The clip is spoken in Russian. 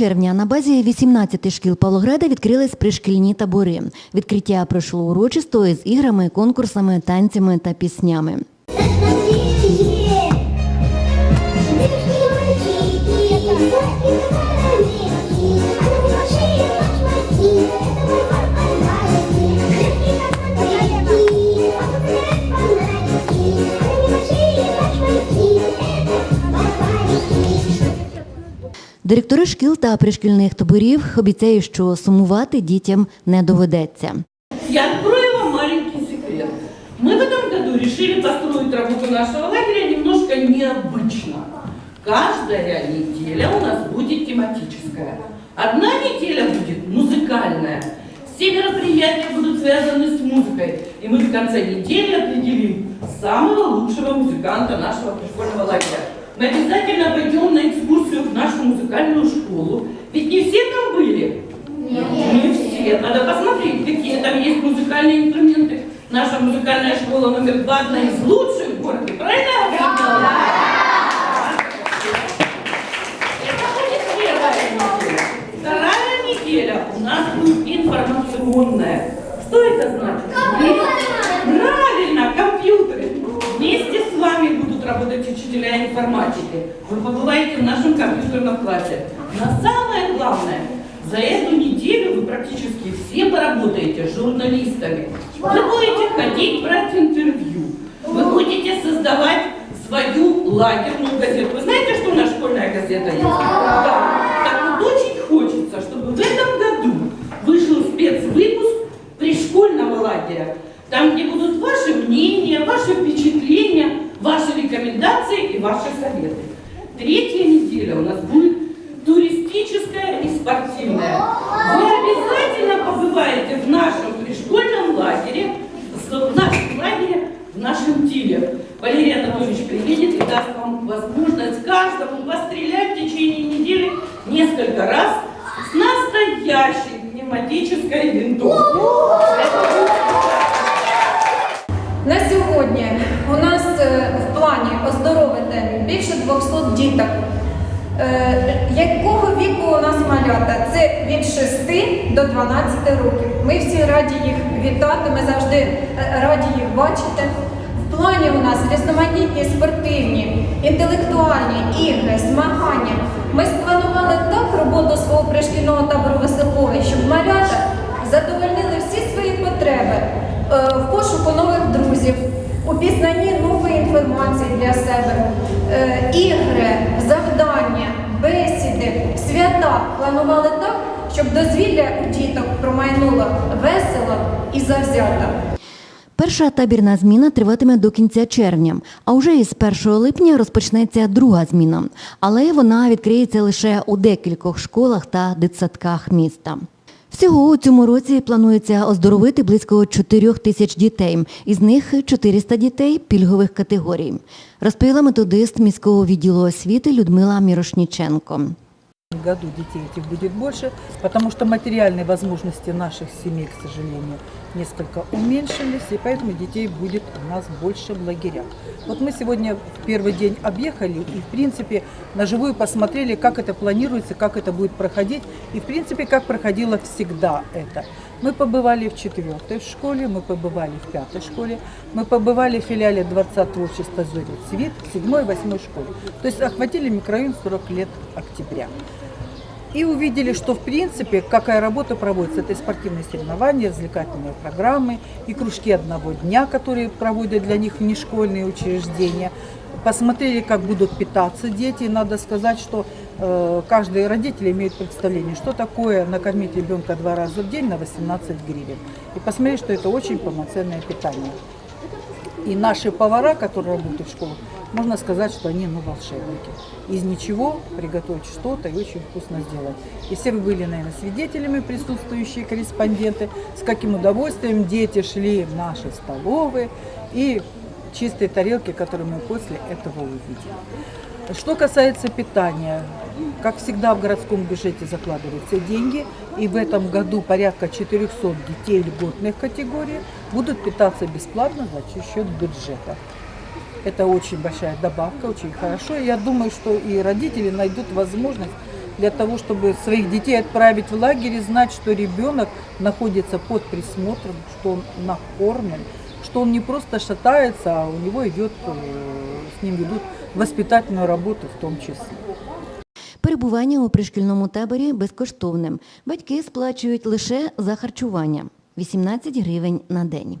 червня на базі 18 шкіл Павлограда відкрились пришкільні табори. Відкриття пройшло урочисто із іграми, конкурсами, танцями та піснями. Директори шкіл та пришкільних таборів обіцяють, що сумувати дітям не доведеться. Я открою вам маленький секрет. Мы в этом году решили построить работу нашего лагеря немножко необычно. Каждая неделя у нас будет тематическая. Одна неделя будет музыкальная. Все мероприятия будут связаны с музыкой. И мы в конце недели определим самого лучшего музыканта нашего пришкольного лагеря. Мы обязательно пойдем на экскурсию в нашу музыкальную школу. Ведь не все там были. Не все. Надо посмотреть, какие там есть музыкальные инструменты. Наша музыкальная школа номер два одна из лучших в городе. Правильно сказала? Это будет первая неделя. Вторая неделя у нас будет информационная. Что это значит? Правильно, компьютеры. Вместе с вами будут учителя информатики. Вы побываете в нашем компьютерном классе. Но самое главное, за эту неделю вы практически все поработаете журналистами. Вы будете ходить брать интервью. Вы будете создавать свою лагерную газету. Вы знаете, что у нас школьная газета есть? Да. Так вот очень хочется, чтобы в этом году вышел спецвыпуск пришкольного лагеря. Там, где будут ваши мнения, ваши впечатления, ваши рекомендации и ваши советы. Третья неделя у нас будет туристическая и спортивная. Вы обязательно побываете в нашем пришкольном лагере, в нашем лагере, в нашем тиле. Валерий Анатольевич приедет и даст вам возможность каждому пострелять в течение недели несколько раз с настоящей пневматической винтовкой. 600 діток. Е, якого віку у нас малята? Це від 6 до 12 років. Ми всі раді їх вітати, ми завжди е, раді їх бачити. В плані у нас різноманітні спортивні, інтелектуальні ігри, змагання. Ми спланували так роботу свого пришкільного табору веселкові, щоб малята задовольнили всі свої потреби е, в пошуку нових друзів, у пізнанні інформації для себе, е, ігри, завдання, бесіди, свята планували так, щоб дозвілля у діток промайнуло весело і завзято. Перша табірна зміна триватиме до кінця червня, а вже із 1 липня розпочнеться друга зміна, але вона відкриється лише у декількох школах та дитсадках міста. Всього у цьому році планується оздоровити близько 4 тисяч дітей, із них 400 дітей пільгових категорій, розповіла методист міського відділу освіти Людмила Мірошніченко. Году детей этих будет больше, потому что материальные возможности наших семей, к сожалению, несколько уменьшились, и поэтому детей будет у нас больше в лагерях. Вот мы сегодня в первый день объехали и, в принципе, на живую посмотрели, как это планируется, как это будет проходить, и, в принципе, как проходило всегда это. Мы побывали в четвертой школе, мы побывали в пятой школе, мы побывали в филиале Дворца творчества «Зори Цвет», в седьмой восьмой школе. То есть охватили микрорайон 40 лет октября. И увидели, что в принципе какая работа проводится. Это и спортивные соревнования, развлекательные программы, и кружки одного дня, которые проводят для них внешкольные учреждения. Посмотрели, как будут питаться дети. И надо сказать, что каждый родитель имеет представление, что такое накормить ребенка два раза в день на 18 гривен. И посмотрели, что это очень полноценное питание. И наши повара, которые работают в школах, можно сказать, что они ну, волшебники. Из ничего приготовить что-то и очень вкусно сделать. И все вы были, наверное, свидетелями, присутствующие корреспонденты, с каким удовольствием дети шли в наши столовые и чистые тарелки, которые мы после этого увидели. Что касается питания, как всегда в городском бюджете закладываются деньги, и в этом году порядка 400 детей льготных категорий будут питаться бесплатно за счет бюджета. Это очень большая добавка, очень хорошо. Я думаю, что и родители найдут возможность для того, чтобы своих детей отправить в лагерь и знать, что ребенок находится под присмотром, что он накормлен, что он не просто шатается, а у него идет, э, с ним ведут воспитательную работу в том числе перебування у пришкільному таборі безкоштовним. Батьки сплачують лише за харчування 18 гривень на день.